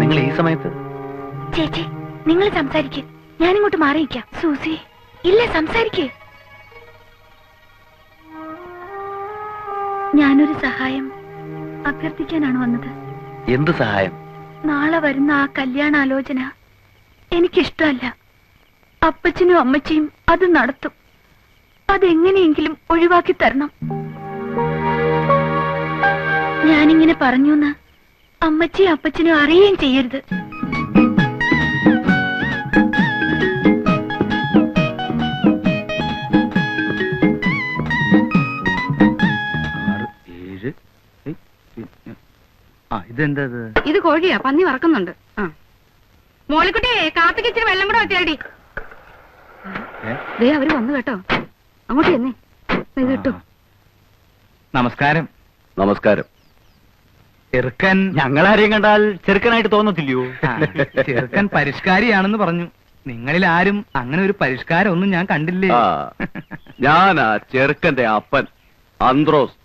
നിങ്ങൾ ഈ സമയത്ത്? ചേച്ചി നിങ്ങൾ സംസാരിക്ക്. ഞാനിങ്ങോട്ട് മാറിയിരിക്കാം. സൂസി ഇല്ല സംസാരിക്കേ. ഞാനൊരു സഹായം അഭ്യർത്ഥിക്കാനാണ് വന്നത്. എന്ത് സഹായം? നാളെ വരുന്ന ആ കല്യാണാലോചന എനിക്കിഷ്ടമല്ല. അപ്പച്ചനും അമ്മച്ചിയും അത് നടത്തും. അതെങ്ങനെയെങ്കിലും ഒഴിവാക്കി തരണം. ഞാനിങ്ങനെ പറഞ്ഞൂന്ന് അമ്മച്ചിയും അപ്പച്ചനും അറിയുകയും ചെയ്യരുത്. ഇതെന്താ ഇത്? കോഴിയാ പന്നി വറക്കുന്നുണ്ട്. ആ. മോളിക്കുട്ടിയെ കാപ്പിക്ക് ഇച്ചിരി വെള്ളം കൂടെ വെച്ചേടി? ദേ അവർ വന്നു കേട്ടോ. അങ്ങോട്ട് എന്നെ ഇത് കിട്ടും. നമസ്കാരം. നമസ്കാരം. ചെറുക്കൻ ഞങ്ങളാരെയും കണ്ടാൽ ചെറുക്കനായിട്ട് തോന്നത്തില്ലയോ? ചെറുക്കൻ പരിഷ്കാരിയാണെന്ന് പറഞ്ഞു. നിങ്ങളിൽ ആരും അങ്ങനെ ഒരു പരിഷ്കാരം ഒന്നും ഞാൻ കണ്ടില്ലേ? ആ, ഞാനാ ചെറുക്കന്റെ അപ്പൻ അന്ത്രോസ്.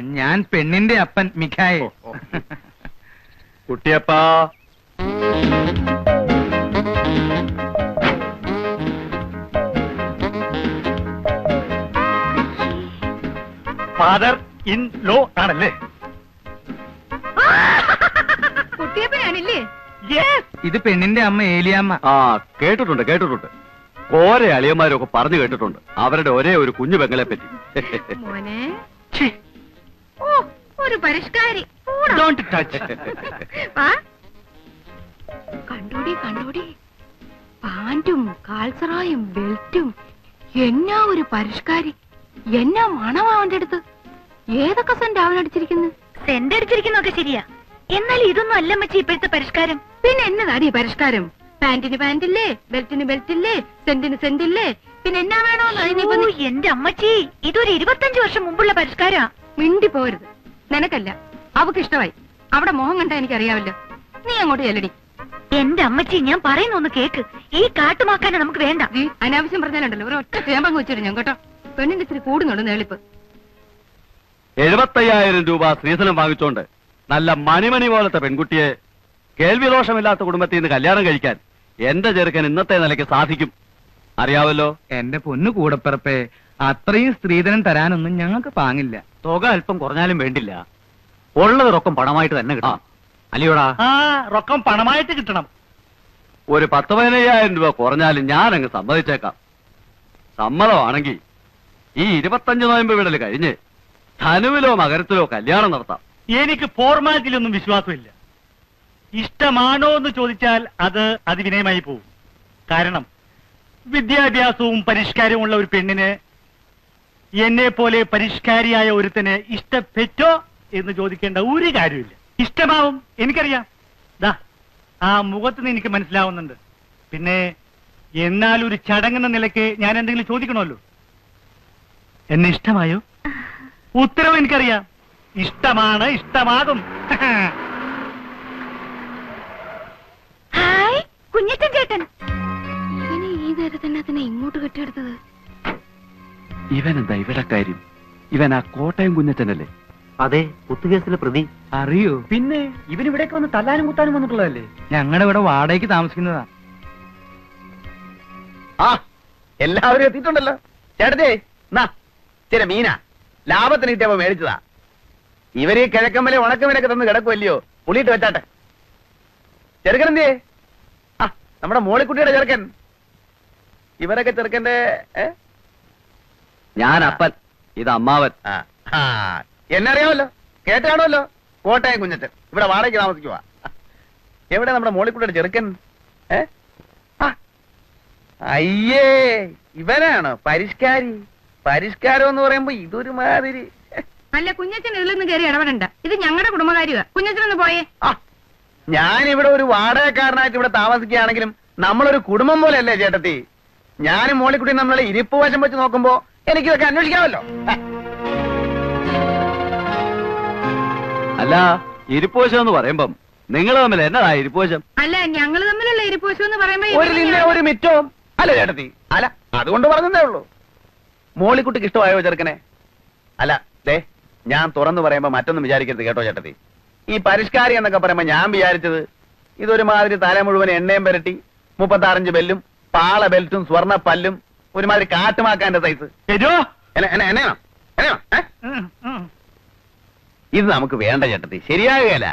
ഞാൻ പെണ്ണിന്റെ അപ്പൻ മിഖായോ കുട്ടിയപ്പാ. ഫാദർ ഇൻ ലോ ആണല്ലേ? കുട്ടിയപ്പനാണില്ലേ ഇത് പെണ്ണിന്റെ അമ്മ ഏലിയാമ്മ. ആ കേട്ടിട്ടുണ്ട് കേട്ടിട്ടുണ്ട്. ഓരോ അളിയന്മാരൊക്കെ പറഞ്ഞു കേട്ടിട്ടുണ്ട്. അവരുടെ ഒരേ ഒരു കുഞ്ഞു പെങ്ങളെ പറ്റി മോനെ ഓ ഒരു പരിഷ്കാരി. വാ. കണ്ടോടി കണ്ടോടി. പാന്റും കാൽസറായും ബെൽറ്റും. എന്നാ ഒരു പരിഷ്കാരി. എന്നാ മണം അവന്റെ അടുത്ത്? ഏതൊക്കെ സെന്റ് അവൻ അടിച്ചിരിക്കുന്നു? സെന്റ് അടിച്ചിരിക്കുന്നൊക്കെ ശരിയാ. എന്നാൽ ഇതൊന്നും അല്ല മച്ചി ഇപ്പോഴത്തെ പരിഷ്കാരം. പിന്നെ എന്നതാടി പരിഷ്കാരം? പാന്റിന് പാന്റില്ലേ ബെൽറ്റിന് ബെൽറ്റില്ലേ സെന്റിന് സെന്റില്ലേ പിന്നെ എന്നാ വേണോ എന്റെ അമ്മച്ചി ഇതൊരു ഇരുപത്തഞ്ചു വർഷം മുമ്പുള്ള പരിഷ്കാരാ. മിണ്ടി പോരുത്. നിനക്കല്ല അവക്ക് ഇഷ്ടമായി. അവിടെ മോഹം കണ്ട എനിക്കറിയാവല്ലോ നീ അങ്ങോട്ട് ചെല്ലടി. എന്റെ അമ്മച്ചി ഞാൻ പറയുന്ന ഒന്ന് കേക്ക്. ഈ കാട്ടുമാക്കാനെ നമുക്ക് വേണ്ട. അനാവശ്യം പറഞ്ഞാലുണ്ടല്ലോ ഒരു ഒറ്റ ചേമ്പങ്ങ് ഞാൻ കേട്ടോ? പെണ്ണിന്റെ ഇത്തിരി കൂടുന്നുണ്ട് നേളിപ്പ്. എഴുപത്തയ്യായിരം രൂപ സ്ത്രീധനം വാങ്ങിച്ചോണ്ട് നല്ല മണിമണി പോലത്തെ പെൺകുട്ടിയെ കേൾവി ദോഷമില്ലാത്ത കുടുംബത്തിൽ നിന്ന് കല്യാണം കഴിക്കാൻ എന്റെ ചെറുക്കൻ ഇന്നത്തെ നിലയ്ക്ക് സാധിക്കും. അറിയാവല്ലോ? എന്റെ പൊന്നു കൂടപ്പിറപ്പേ അത്രയും സ്ത്രീധനം തരാനൊന്നും ഞങ്ങൾക്ക് പാങ്ങില്ല. തുക അല്പം കുറഞ്ഞാലും വേണ്ടില്ല. ഉള്ളത് റൊക്കം പണമായിട്ട് തന്നെ കിട്ടാം അല്ലയോടാ? ആ റൊക്കം പണമായിട്ട് കിട്ടണം. ഒരു പത്ത് പതിനയ്യായിരം രൂപ കുറഞ്ഞാലും ഞാൻ അങ്ങ് സമ്മതിച്ചേക്കാം. സമ്മതമാണെങ്കിൽ ഈ ഇരുപത്തഞ്ച് നോയമ്പ് വിടൽ കഴിഞ്ഞ് ധനുവിലോ മകരത്തിലോ കല്യാണം നടത്താം. എനിക്ക് ഫോർമാലിറ്റിയിലൊന്നും വിശ്വാസമില്ല. ഇഷ്ടമാണോ എന്ന് ചോദിച്ചാൽ അത് അതിവിനയമായി പോകും കാരണം വിദ്യാഭ്യാസവും പരിഷ്കാരവുമുള്ള ഒരു പെണ്ണിന് എന്നെ പോലെ പരിഷ്കാരിയായ ഒരുത്തന് ഇഷ്ടപ്പെറ്റോ എന്ന് ചോദിക്കേണ്ട ഒരു കാര്യമില്ല ഇഷ്ടമാവും എനിക്കറിയാം. ദാ ആ മുഖത്ത് നിന്ന് എനിക്ക് മനസ്സിലാവുന്നുണ്ട്. പിന്നെ എന്നാൽ ഒരു ചടങ്ങെന്ന നിലയ്ക്ക് ഞാൻ എന്തെങ്കിലും ചോദിക്കണമല്ലോ? എന്നെ ഇഷ്ടമായോ? ഉത്തരവ് എനിക്കറിയാം. ഇഷ്ടമാണ് ഇഷ്ടമാകും. ഹായ് കുഞ്ഞിട്ടൻ ചേട്ടൻ. ഇവനെ ഈ നേരത്തെ അതിനെ ഇങ്ങോട്ട് കെട്ടിയെടുത്തത്? ഇവൻ എന്താ ഇവിടെ കാര്യം? ഇവൻ ആ കോട്ടയം കുഞ്ഞച്ചനല്ലേ? അതെ കുത്തുകേസിലെ പ്രതി. അറിയോ? പിന്നെ ഇവൻ ഇവിടേക്ക് വന്ന് തല്ലാനും കുത്താനും വന്നിട്ടുള്ളതല്ലേ? ഞങ്ങളുടെ ഇവിടെ വാടകയ്ക്ക് താമസിക്കുന്നതാ. ആ എല്ലാവരും എത്തിയിട്ടുണ്ടല്ലോ. ചേട്ടത്തെ എന്നാ ചില മീന. ലാഭത്തിന് കിട്ടിയപ്പോ മേടിച്ചതാ. ഇവർ ഈ കിഴക്കമ്മലെ ഉണക്കമീനൊക്കെ തന്ന് കിടക്കുമല്ലയോ പുളിയിട്ട് വെച്ചാട്ടെ. ചെറുക്കൻ എന്തേ ആ നമ്മുടെ മോളിക്കുട്ടിയുടെ ചെറുക്കൻ. ഇവരൊക്കെ ചെറുക്കന്റെ? ഞാൻ അപ്പൻ. ഇത് അമ്മാവൻ. എന്നറിയാമല്ലോ? കേട്ടാണല്ലോ കോട്ടയം കുഞ്ഞച്ചൻ. ഇവിടെ വാടകയ്ക്ക് താമസിക്കുവാ. എവിടെ നമ്മുടെ മോളിക്കുട്ടിയുടെ ചെറുക്കൻ? ഏ? ആ, അയ്യേ ഇവനാണോ പരിഷ്കാരി? പരിഷ്കാരം എന്ന് പറയുമ്പോ ഇതൊരു മാതിരി അല്ല കുഞ്ഞച്ചൻ ഇതിലൊന്നും കയറി ഇടപെടണ്ട. ഇത് ഞങ്ങളുടെ കുടുംബകാര്യമാ കുഞ്ഞച്ചനൊന്ന് പോയേ. ഞാൻ ഞാനിവിടെ ഒരു വാടകക്കാരനായിട്ട് ഇവിടെ താമസിക്കുകയാണെങ്കിലും നമ്മളൊരു കുടുംബം പോലെയല്ലേ ചേട്ടത്തി? ഞാനും മോളിക്കുട്ടി നമ്മളെ ഇരിപ്പ് വശം വെച്ച് നോക്കുമ്പോ എനിക്കിതൊക്കെ അന്വേഷിക്കാമല്ലോ. അല്ല അല്ല ഇരിപ്പോശം എന്ന് പറയുമ്പം നിങ്ങൾ തമ്മിൽ എന്നതാ ഇരിപ്പോശം അല്ല ഞങ്ങൾ തമ്മിലുള്ള ഇരിപ്പോശം എന്ന് പറയുമ്പോ ഒരു നിന്നെ ഒരു മിറ്റവും. അല്ല ചേട്ടത്തി അല്ല അതുകൊണ്ട് പറഞ്ഞതേ ഉള്ളൂ. മോളിക്കുട്ടിക്ക് ഇഷ്ടമായോ ചെറുക്കനെ? അല്ല ദേ ഞാൻ തുറന്നു പറയുമ്പോ മറ്റൊന്നും വിചാരിക്കരുത് കേട്ടോ ചേട്ടത്തി. ഈ പരിഷ്കാരി എന്നൊക്കെ പറയുമ്പോ ഞാൻ വിചാരിച്ചത് ഇതൊരുമാതിരി തല മുഴുവൻ എണ്ണയും പുരട്ടി മുപ്പത്താറഞ്ച് ബെല്ലും പാള ബെൽറ്റും സ്വർണ പല്ലും ഒരുമാതിരി കാട്ടുമാക്കാന്റെ സൈസ്? ഇത് നമുക്ക് വേണ്ട ചേട്ടത്തി ശരിയാകുകയല്ല.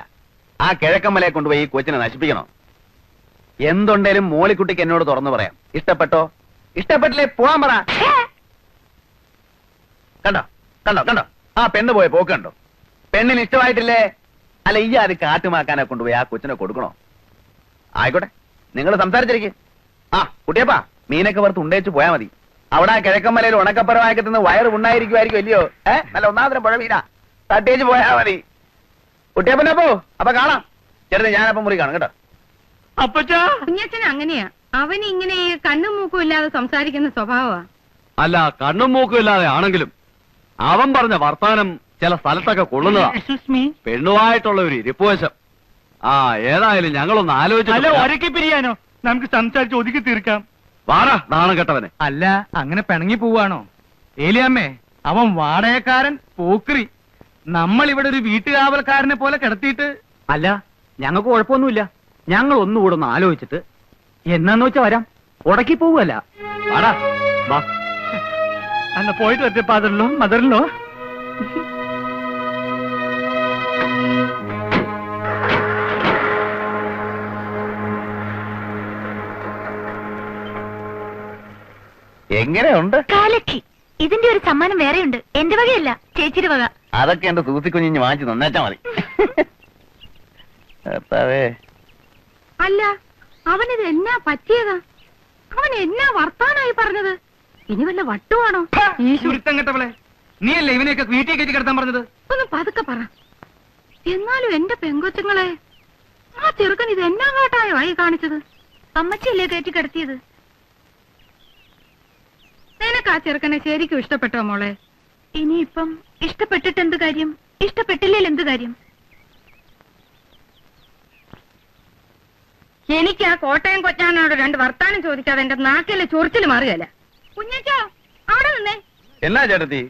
ആ കിഴക്കമ്മലയെ കൊണ്ടുപോയി ഈ കൊച്ചിനെ നശിപ്പിക്കണോ? എന്തുണ്ടേലും മോളിക്കുട്ടിക്ക് എന്നോട് തുറന്നു പറയാം. ഇഷ്ടപ്പെട്ടോ? ഇഷ്ടപ്പെട്ടില്ലേ? പോവാൻ പറ. കണ്ടോ? കണ്ടോ? കണ്ടോ? ആ പെണ്ണ് പോയ പോക്ക് കണ്ടോ? പെണ്ണിന് ഇഷ്ടമായിട്ടില്ലേ? അല്ല ഈ അത് കാട്ടുമാക്കാനെ കൊണ്ടുപോയി? ആ കൊച്ചിനെ കൊടുക്കണോ? ആയിക്കോട്ടെ. നിങ്ങൾ സംസാരിച്ചിരിക്കും. ആ കുട്ടിയപ്പാ മീനൊക്കെ വറുത്ത് ഉണ്ടേച്ച് പോയാ മതി. അവിടെ ആ കിഴക്കമ്മലയിൽ ഉണക്കപ്പരമാക്കി തിന്ന് വയറ് ഉണ്ടായിരിക്കുമായിരിക്കും അല്ലയോ? ഏ? നല്ല ഒന്നാമതിന് പുഴ മീന തട്ടേച്ച് പോയാ മതി. കുട്ടിയപ്പനപ്പോ അപ്പൊ കാണാം. ചേട്ടന് ഞാനപ്പം മുറി കാണും കേട്ടോ. അപ്പച്ചാ! കുഞ്ഞച്ചൻ അങ്ങനെയാ. അവൻ ഇങ്ങനെ കണ്ണും മൂക്കും ഇല്ലാതെ സംസാരിക്കുന്ന സ്വഭാവമാ. അല്ല കണ്ണും മൂക്കും ഇല്ലാതെ ആണെങ്കിലും അവൻ പറഞ്ഞ വർത്താനം ചില സ്ഥലത്തൊക്കെ കൊള്ളുന്നതാ. പെണ്ണുമായിട്ടുള്ള ഒരു ഇരിപ്പുവശം ആ ഏതായാലും ഞങ്ങളൊന്ന് ആലോചിച്ചു പിരിയാനോ? നമുക്ക് സംസാരിച്ച് ഒതുക്കി തീർക്കാം. വാടാ നാണം കെട്ടവനെ. അല്ല അങ്ങനെ പിണങ്ങി പോവാണോ? ഏലിയമ്മേ അവൻ വാടകക്കാരൻ പോക്രി. നമ്മൾ ഇവിടെ ഒരു വീട്ടുകാവൽക്കാരനെ പോലെ കിടത്തിയിട്ട്. അല്ല ഞങ്ങൾക്ക് കുഴപ്പമൊന്നുമില്ല. ഞങ്ങൾ ഒന്നുകൂടെ ഒന്ന് ആലോചിച്ചിട്ട്. എന്നാന്ന് വെച്ചാ വരാം. ഉടക്കി പോവുകയല്ല വാടാ വാ. അന്ന് പോയിട്ട് വരട്ടെ പാതറിലോ മദറിലോ എങ്ങനെയുണ്ട്? കാലക്കി. ഇതിന്റെ ഒരു സമ്മാനം വേറെയുണ്ട്. എന്റെ വകയല്ല ചേച്ചിയുടെ വക. അതൊക്കെ എന്റെ തൂത്തിക്കുഞ്ഞിഞ്ഞ് വാങ്ങിച്ചു നന്നാച്ചാ മതി. അല്ല അവനിത് എന്നാ പറ്റിയതാ? അവൻ എന്നാ വർത്താനായി പറഞ്ഞത്? ഇനി വല്ല വട്ടുവാണോ? ചുരുത്തം കെട്ടവളെ. നീയല്ലേ ഇവനെയൊക്കെ വീട്ടിൽ കയറ്റി കിടത്താൻ പറഞ്ഞത്? ഒന്ന് പതുക്കെ പറ. എന്നാലും എന്റെ പെങ്കൊച്ചുങ്ങളെ ആ ചെറുക്കൻ ഇത് എന്നാ കാട്ടായോ ആയി കാണിച്ചത്? അമ്മച്ചിയല്ലേ കയറ്റി കിടത്തിയത്? നിനക്ക് ആ ചെറുക്കനെ ശരിക്കും ഇഷ്ടപ്പെട്ടോ മോളെ? ഇനിയിപ്പം ഇഷ്ടപ്പെട്ടിട്ട് എന്ത് കാര്യം? ഇഷ്ടപ്പെട്ടില്ലേ എന്ത് കാര്യം? എനിക്ക് ആ കോട്ടയം കൊച്ചാനോട് രണ്ട് വർത്താനം ചോദിക്കാതെ എന്റെ നാക്കിലെ ചൊറിച്ചിൽ മാറുകയല്ല. കുഞ്ഞച്ചോ അവിടെ നിന്നേ. എന്നാ ചേട്ടത്തി?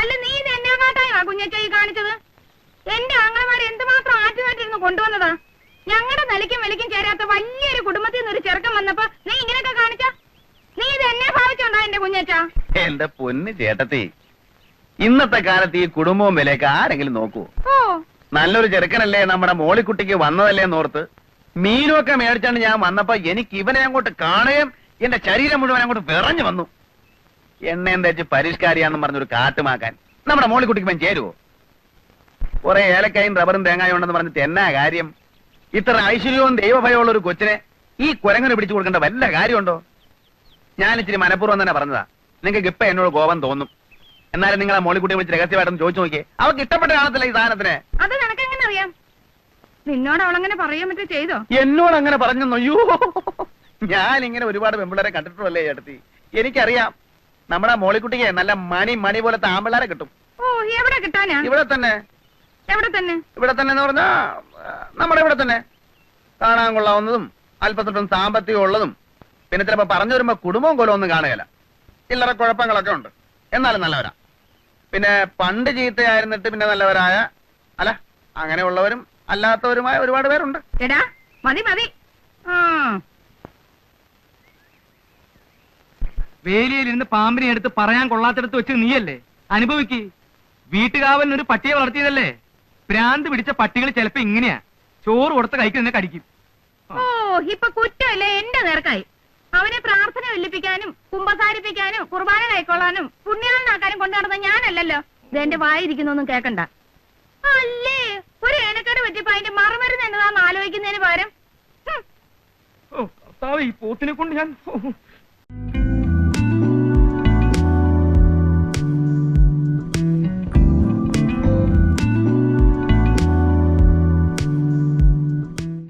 അല്ല നീ ഇത് എന്നാ കാട്ടായോ കുഞ്ഞച്ച ഈ കാണിച്ചത്? എന്റെ ആങ്ങളമാരെ എന്തുമാത്രം ആറ്റുമായിട്ടിരുന്ന് കൊണ്ടുവന്നതാ? ഞങ്ങളുടെ നിലയ്ക്കും വിലയ്ക്കും ചേരാത്ത വലിയൊരു കുടുംബത്തിൽ നിന്ന് ഒരു ചെറുക്കം വന്നപ്പോ നീ ഇങ്ങനെയൊക്കെ കാണിച്ച? നീ ഇത് എന്നെ ഭാവിച്ചുണ്ടോ എന്റെ കുഞ്ഞച്ചാ? എന്റെ പൊന്ന് ചേട്ടത്തി ഇന്നത്തെ കാലത്ത് ഈ കുടുംബവും വിലയൊക്കെ ആരെങ്കിലും നോക്കൂ. ഓ. നല്ലൊരു ചെറുക്കനല്ലേ നമ്മുടെ മോളിക്കുട്ടിക്ക് വന്നതല്ലേ എന്നോർത്ത് മീനുമൊക്കെ മേടിച്ചാണ്ട് ഞാൻ വന്നപ്പോ എനിക്ക് ഇവനെ അങ്ങോട്ട് കാണുകയും എന്റെ ശരീരം മുഴുവൻ അങ്ങോട്ട് വിറഞ്ഞു വന്നു. എണ്ണയും തേച്ച് പരിഷ്കാരിയാന്ന് പറഞ്ഞൊരു കാട്ടുമാക്കാൻ നമ്മുടെ മോളിക്കുട്ടിക്ക് മേൻ ചേരുവോ? കുറെ ഏലക്കായും റബറും തേങ്ങായും ഉണ്ടെന്ന് പറഞ്ഞിട്ട് എന്നാ കാര്യം? ഇത്ര ഐശ്വര്യവും ദൈവഭയമുള്ള ഒരു കൊച്ചിനെ ഈ കുരങ്ങനെ പിടിച്ചു കൊടുക്കേണ്ട വല്ല കാര്യമുണ്ടോ? ഞാൻ ഇച്ചിരി മനഃപൂർവം തന്നെ പറഞ്ഞതാ. നിങ്ങൾക്ക് ഇപ്പൊ എന്നോട് കോപം തോന്നും. എന്നാലും നിങ്ങളെ മോളിക്കുട്ടിയെ വിളിച്ച് രഹസ്യമായിട്ടൊന്ന് ചോദിച്ചു നോക്കിയേ. അവർക്ക് ഇഷ്ടപ്പെട്ട കാണത്തില്ല ഈ സാധനത്തിന്. അത് നിനക്കെങ്ങനെ അറിയാം നിന്നോട് അവളങ്ങനെ പറയാൻ പറ്റും ചെയ്തോ? എന്നോട് അങ്ങനെ പറഞ്ഞു അയ്യോ. ഞാൻ ഇങ്ങനെ ഒരുപാട് പെമ്പിള്ളേരെ കണ്ടിട്ടുള്ളേ ചേട്ടത്തി? എനിക്കറിയാം നമ്മുടെ മോളിക്കുട്ടിക്ക് നല്ല മണി മണി പോലത്തെ ആമ്പിള്ളേരെ കിട്ടും. ഓ എവിടെ കിട്ടാനാ? ഇവിടെ തന്നെ. എവിടെ തന്നെ? ഇവിടെ തന്നെ എന്ന് പറഞ്ഞാ നമ്മുടെ ഇവിടെ തന്നെ. കാണാൻ കൊള്ളാവുന്നതും അല്പസ്വല്പം സാമ്പത്തികം ഉള്ളതും. പിന്നെ ചിലപ്പോ പറഞ്ഞു വരുമ്പോ കുടുംബവും കൊല്ലം ഒന്നും കാണുകയില്ല. ചില്ലറ കുഴപ്പങ്ങളൊക്കെ ഉണ്ട്. എന്നാലും നല്ലവരാ. പിന്നെ പണ്ട് ചീത്തയായിരുന്നിട്ട് പിന്നെ നല്ലവരായ അല്ല അങ്ങനെയുള്ളവരും അല്ലാത്തവരുമായ ഒരുപാട് പേരുണ്ട്. എടാ മതി മതി. ആ. വേലിയിലിരുന്ന് പാമ്പിനെ എടുത്ത് പറയാൻ കൊള്ളാത്തടത്ത് വെച്ച് നീയല്ലേ? അനുഭവിക്ക്. വീട്ടുകാവലിന് ഒരു പട്ടിയെ വളർത്തിയതല്ലേ? ഭ്രാന്ത് പിടിച്ച പട്ടികൾ ചിലപ്പോ ഇങ്ങനെയാ. ചോറ് കൊടുത്ത കൈക്ക് നിന്നെ കടിക്കും. ഓ ഇപ്പൊ കുറ്റമല്ലേ? എന്റെ നേർക്കായി. അവനെ പ്രാർത്ഥന വെല്ലിപ്പിക്കാനും കുമ്പസാരിപ്പിക്കാനും കുർബാന കൈക്കൊള്ളാനും പുണ്യാളനാക്കാനും കൊണ്ടു നടന്ന ഞാനല്ലല്ലോ. ഇതെന്റെ വായിരിക്കുന്നൊന്നും കേക്കണ്ട. അല്ലേ? ഒരു ഏനക്കേട് പറ്റിയപ്പോ അതിന്റെ മറുമരുന്ന് എന്നതാന്ന് ആലോചിക്കുന്നതിന് പകരം. ഈ പോത്തിനെ കൊണ്ട് ഞാൻ